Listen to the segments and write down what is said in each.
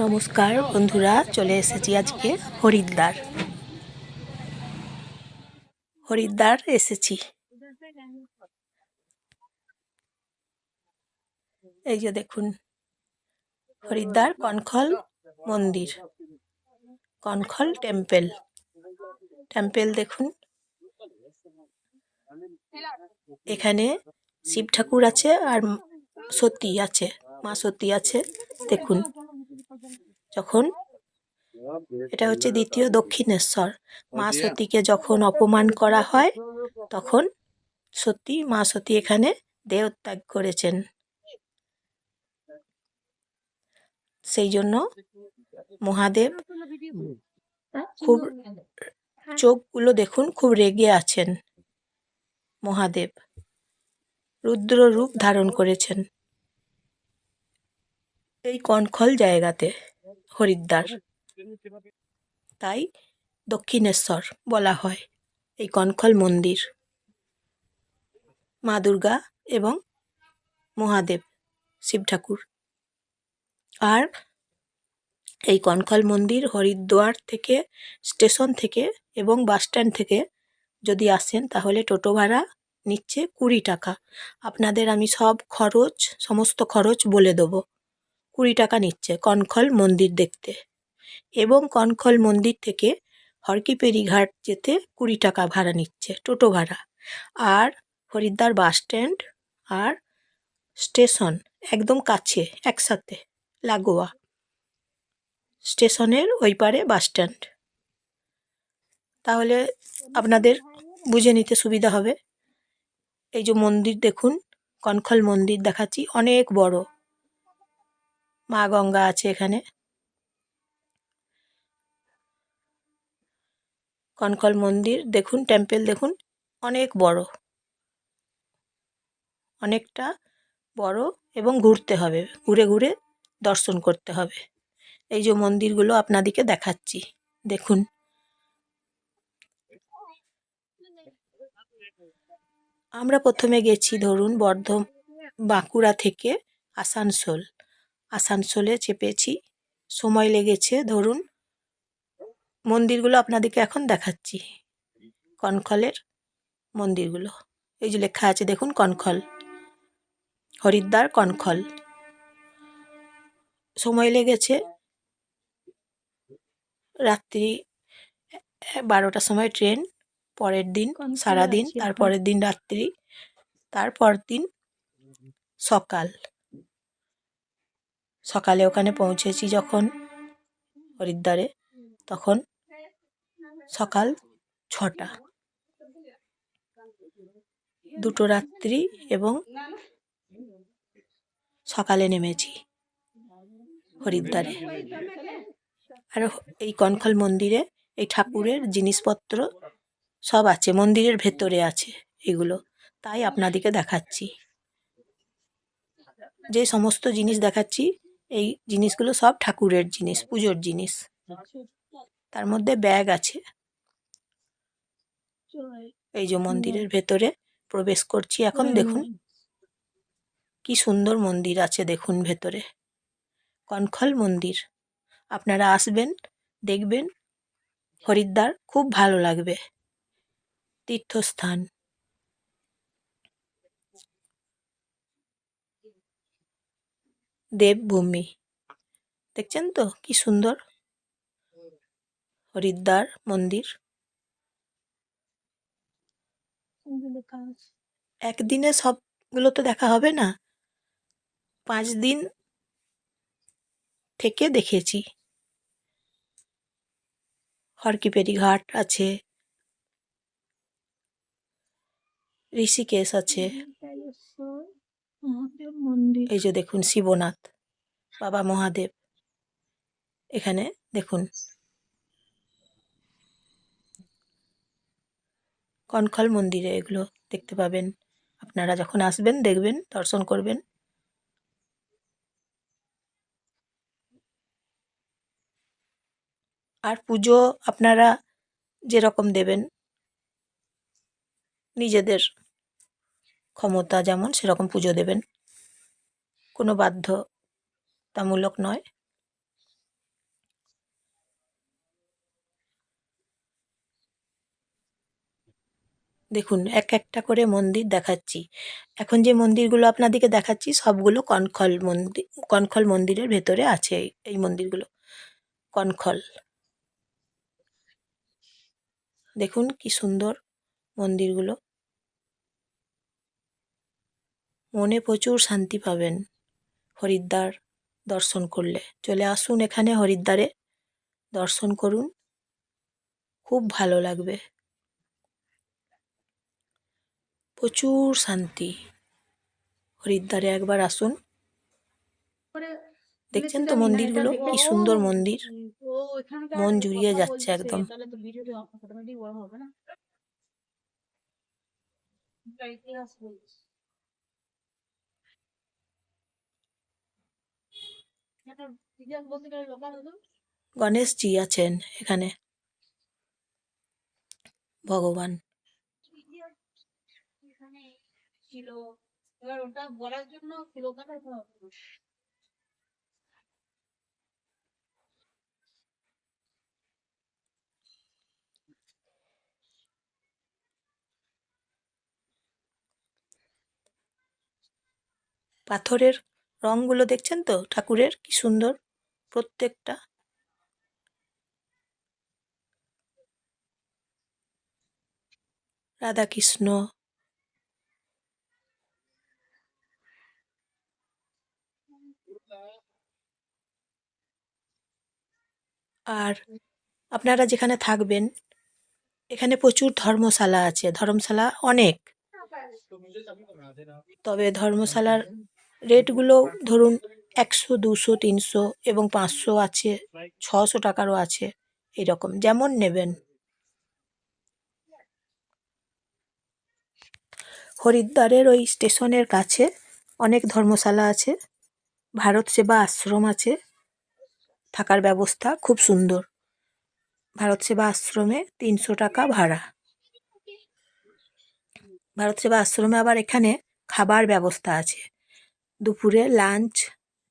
নমস্কার, বন্ধুরা, চলে এসেছি আজকে হরিদ্বার। হরিদ্বার এসেছি। এই যে দেখুন, হরিদ্বার কনখল মন্দির, কনখল টেম্পেল। টেম্পেল দেখুন, এখানে শিব ঠাকুর আছে আর সতী আছে, মা সতী আছে, দেখুন। যখন এটা হচ্ছে দ্বিতীয় দক্ষিণেশ্বর। মা সতীকে যখন অপমান করা হয়, তখন সতী, মা সতী এখানে দেহত্যাগ করেছেন। সেই জন্য মহাদেব খুব চোখগুলো দেখুন, খুব রেগে আছেন মহাদেব। রুদ্র রূপ ধারণ করেছেন এই কনখল জায়গাতে। হরিদ্বার। তাই দক্ষিণেশ্বর বলা হয় এই কনখল মন্দির। মা দুর্গা এবং মহাদেব শিব ঠাকুর। আর এই কনখল মন্দির হরিদ্বার থেকে স্টেশন থেকে এবং বাসস্ট্যান্ড থেকে যদি আসেন তাহলে টোটো ভাড়া নিচ্ছে কুড়ি টাকা। আপনাদের আমি সব খরচ সমস্ত খরচ বলে দেবো। কুড়ি টাকা নিচ্ছে কনখল মন্দির দেখতে। এবং কনখল মন্দির থেকে হরকিপেরি ঘাট যেতে কুড়ি টাকা ভাড়া নিচ্ছে, টোটো ভাড়া। আর হরিদ্বার বাস স্ট্যান্ড আর স্টেশন একদম কাছে, একসাথে, লাগোয়া। স্টেশনের ওই পারে বাস স্ট্যান্ড। তাহলে আপনাদের বুঝে নিতে সুবিধা হবে। এই যে মন্দির দেখুন, কনখল মন্দির দেখাচ্ছি, অনেক বড়। মা গঙ্গা আছে এখানে। কনকল মন্দির, দেখুন টেম্পেল দেখুন, অনেক বড়। অনেকটা বড় এবং ঘুরতে হবে, ঘুরে ঘুরে দর্শন করতে হবে। এই যে মন্দিরগুলো আপনাদেরকে দেখাচ্ছি, দেখুন। আমরা প্রথমে গেছি ধরুন বর্ধ বাঁকুড়া থেকে আসানসোল। আসানসোলে চেপেছি। সময় লেগেছে ধরুন। মন্দিরগুলো আপনাদেরকে এখন দেখাচ্ছি। কনখলের মন্দিরগুলো। এই যে লেখা আছে দেখুন কনখল। হরিদ্বার কনখল। সময় লেগেছে রাত্রি বারোটার সময় ট্রেন পরের দিন সারাদিন তারপরের দিন রাত্রি তারপর দিন সকাল। সকালে ওখানে পৌঁছেছি যখন হরিদ্বারে, তখন সকাল ছটা। দুটো রাত্রি এবং সকালে নেমেছি হরিদ্বারে। আর এই কনখল মন্দিরে এই ঠাকুরের জিনিসপত্র সব আছে, মন্দিরের ভেতরে আছে এগুলো, তাই আপনাদেরকে দেখাচ্ছি। যে সমস্ত জিনিস দেখাচ্ছি এই জিনিসগুলো সব ঠাকুরের জিনিস পুজোর জিনিস। তার মধ্যে ব্যাগ আছে। এই যে মন্দিরের ভেতরে প্রবেশ করছি। এখন দেখুন কি সুন্দর মন্দির আছে দেখুন ভেতরে। কনখল মন্দির। আপনারা আসবেন দেখবেন হরিদ্বার খুব ভালো লাগবে। তীর্থস্থান। দেবভূমি। দেখছেন তো কি সুন্দর? হরিদ্বার মন্দির। একদিনে সবগুলো তো দেখা হবে না? পাঁচ দিন থেকে দেখেছি। হরকিপেরি ঘাট আছে। ঋষিকেশ আছে। এই যে দেখুন শিবনাথ। বাবা মহাদেব। এখানে দেখুন। কনখল মন্দিরে এগুলো দেখতে পাবেন। আপনারা যখন আসবেন, দেখবেন, দর্শন করবেন। আর পুজো আপনারা যেরকম দেবেন, নিজেদের ক্ষমতা যেমন, সেরকম পুজো দেবেন। কোনো বাধ্যতামূলক নয়। দেখুন, এক একটা করে মন্দির দেখাচ্ছি। এখন যে মন্দিরগুলো আপনাদেরকে দেখাচ্ছি, সবগুলো কনখল মন্দির কনখল মন্দিরের ভেতরে আছে এই মন্দিরগুলো। কনখল। দেখুন কি সুন্দর মন্দিরগুলো। মনে প্রচুর শান্তি পাবেন হরিদ্বার। দর্শন করলে। চলে আসুন এখানে হরিদ্বারে। দর্শন করুন। খুব ভালো লাগবে। প্রচুর শান্তি। হরিদ্বারে একবার আসুন। দেখছেন তো মন্দিরগুলো? কি সুন্দর মন্দির। মন জুড়িয়ে যাচ্ছে একদম। তাহলে তো গণেশজি আছেন এখানে। ভগবান। এবার ওটা বলার জন্য পাথরের রংগুলো দেখছেন তো? ঠাকুরের কি সুন্দর প্রত্যেকটা। রাধাকৃষ্ণ। আর আপনারা যেখানে থাকবেন এখানে প্রচুর ধর্মশালা আছে। ধর্মশালা অনেক। তবে ধর্মশালার রেটগুলো ধরুন একশো, দুশো, তিনশো এবং পাঁচশো আছে, ছশো টাকারও আছে, এরকম যেমন নেবেন। হরিদ্বারের ওই স্টেশনের কাছে অনেক ধর্মশালা আছে, ভারত সেবা আশ্রম আছে, থাকার ব্যবস্থা খুব সুন্দর। ভারত সেবা আশ্রমে তিনশো টাকা ভাড়া। ভারত সেবা আশ্রমে আবার এখানে খাবার ব্যবস্থা আছে। দুপুরে লাঞ্চ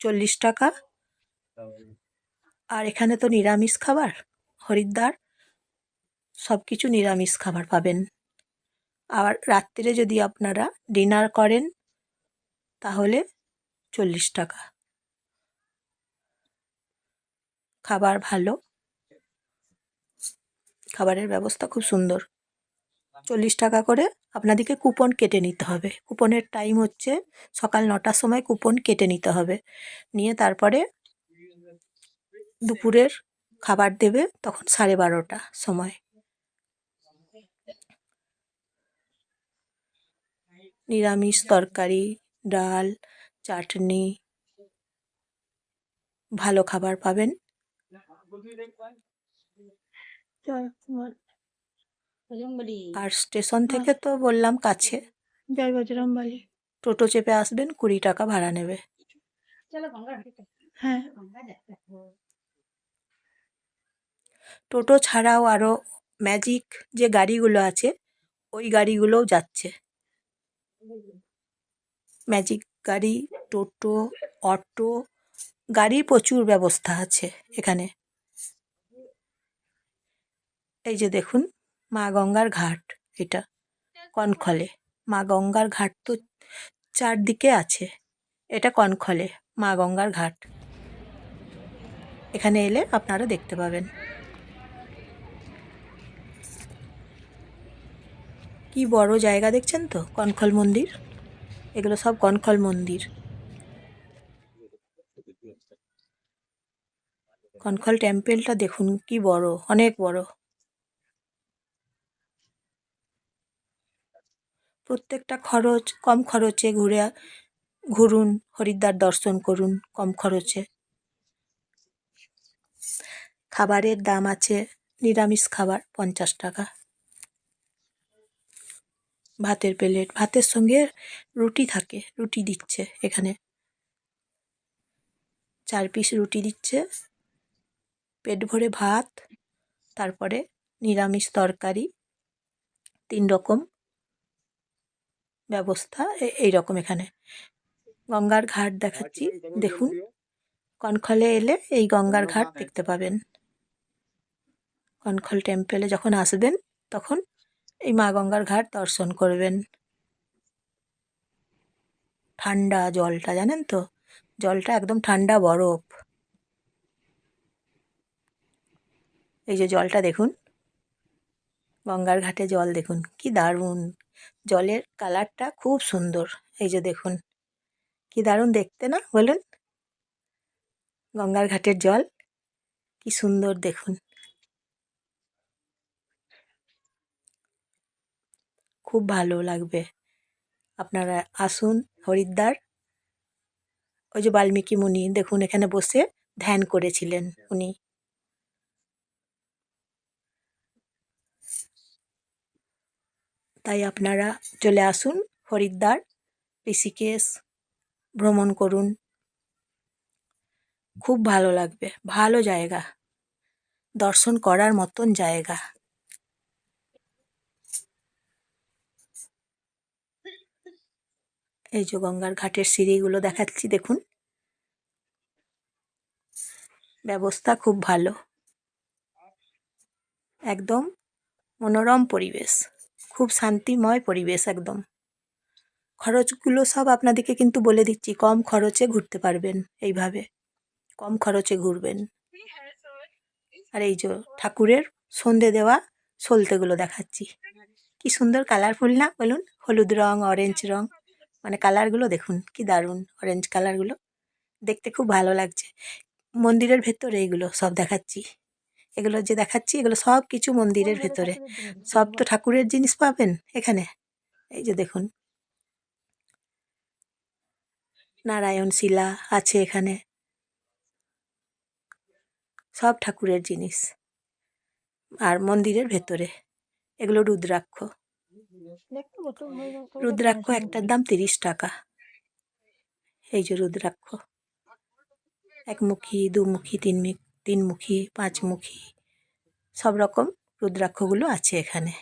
চল্লিশ টাকা। আর এখানে তো নিরামিষ খাবার, হরিদ্বার সব কিছু নিরামিষ খাবার পাবেন। আর রাত্রিরে যদি আপনারা ডিনার করেন, তাহলে চল্লিশ টাকা। খাবার ভালো। খাবারের ব্যবস্থা খুব সুন্দর। চল্লিশ টাকা করে আপনাদেরকে কুপন কেটে নিতে হবে। কুপনের টাইম হচ্ছে সকাল নটার সময় কুপন কেটে নিতে হবে। নিয়ে তারপরে দুপুরের খাবার দেবে তখন সাড়ে বারোটা সময়। নিরামিষ তরকারি, ডাল, চাটনি, ভালো খাবার পাবেন। বজরংবলী আর স্টেশন থেকে তো বললাম কাছে। টোটো চেপে আসবেন কুড়ি টাকা ভাড়া নেবে। হ্যাঁ। টোটো ছাড়াও আরও ম্যাজিক যে গাড়িগুলো আছে ওই গাড়িগুলোও যাচ্ছে। ম্যাজিক গাড়ি টোটো অটো গাড়ির প্রচুর ব্যবস্থা আছে এখানে। এই যে দেখুন মা গঙ্গার ঘাট, এটা কনখলে। মা গঙ্গার ঘাট তো চারদিকে আছে, এটা কনখলে, মা গঙ্গার ঘাট। এখানে এলে আপনারা দেখতে পাবেন। কি বড় জায়গা দেখছেন তো, কনখল মন্দির? এগুলো সব কনখল মন্দির। কনখল টেম্পেলটা দেখুন, কি বড়, অনেক বড়। প্রত্যেকটা খরচ, কম খরচে ঘুরে ঘুরুন, হরিদ্বার দর্শন করুন কম খরচে। খাবারের দাম আছে নিরামিষ খাবার পঞ্চাশ টাকা। ভাতের প্লেট, ভাতের সঙ্গে রুটি থাকে, রুটি দিচ্ছে এখানে। চার পিস রুটি দিচ্ছে, পেট ভরে ভাত, তারপরে নিরামিষ তরকারি, তিন রকম ব্যবস্থা এই রকম এখানে। গঙ্গার ঘাট দেখাচ্ছি, দেখুন। কনখলে এলে এই গঙ্গার ঘাট দেখতে পাবেন। কনখল টেম্পেলে যখন আসবেন, তখন এই মা গঙ্গার ঘাট দর্শন করবেন। ঠান্ডা জলটা, জানেন তো? জলটা একদম ঠান্ডা বরফ। এই যে জলটা দেখুন। গঙ্গার ঘাটে জল দেখুন, কি দারুণ। জলের কালারটা খুব সুন্দর। এই যে দেখুন, কি দারুণ দেখতে না? বলুন। গঙ্গার ঘাটের জল, কি সুন্দর দেখুন। খুব ভালো লাগবে। আপনারা আসুন হরিদ্বার। ওই যে বাল্মীকি মুনি, দেখুন এখানে বসে ধ্যান করেছিলেন উনি। তাই আপনারা চলে আসুন হরিদ্বার ঋষিকেশ ভ্রমণ করুন। খুব ভালো লাগবে, ভালো জায়গা। দর্শন করার মতন জায়গা। এই যে গঙ্গার ঘাটের সিঁড়িগুলো দেখাচ্ছি, দেখুন। ব্যবস্থা খুব ভালো। একদম মনোরম পরিবেশ। খুব শান্তিময় পরিবেশ একদম। খরচগুলো সব আপনাদেরকে কিন্তু বলে দিচ্ছি, কম খরচে ঘুরতে পারবেন এইভাবে। কম খরচে ঘুরবেন। আর এই যে ঠাকুরের সন্ধে দেওয়া সলতেগুলো দেখাচ্ছি। কি সুন্দর কালারফুল না? বলুন, হলুদ রং অরেঞ্জ রং। মানে কালারগুলো দেখুন, কি দারুণ অরেঞ্জ কালারগুলো দেখতে খুব ভালো লাগছে। মন্দিরের ভেতরে এইগুলো সব দেখাচ্ছি। এগুলো যে দেখাচ্ছি এগুলো সব কিছু মন্দিরের ভেতরে। সব তো ঠাকুরের জিনিস পাবেন এখানে? এই যে দেখুন। নারায়ণ শিলা আছে এখানে। সব ঠাকুরের জিনিস। আর মন্দিরের ভেতরে। এগুলো রুদ্রাক্ষ। রুদ্রাক্ষ একটার দাম তিরিশ টাকা। এই যে রুদ্রাক্ষ। একমুখী দুমুখী তিনমুখী তিনমুখী পাঁচমুখী সব রকম রুদ্রাক্ষগুলো আছে এখানে।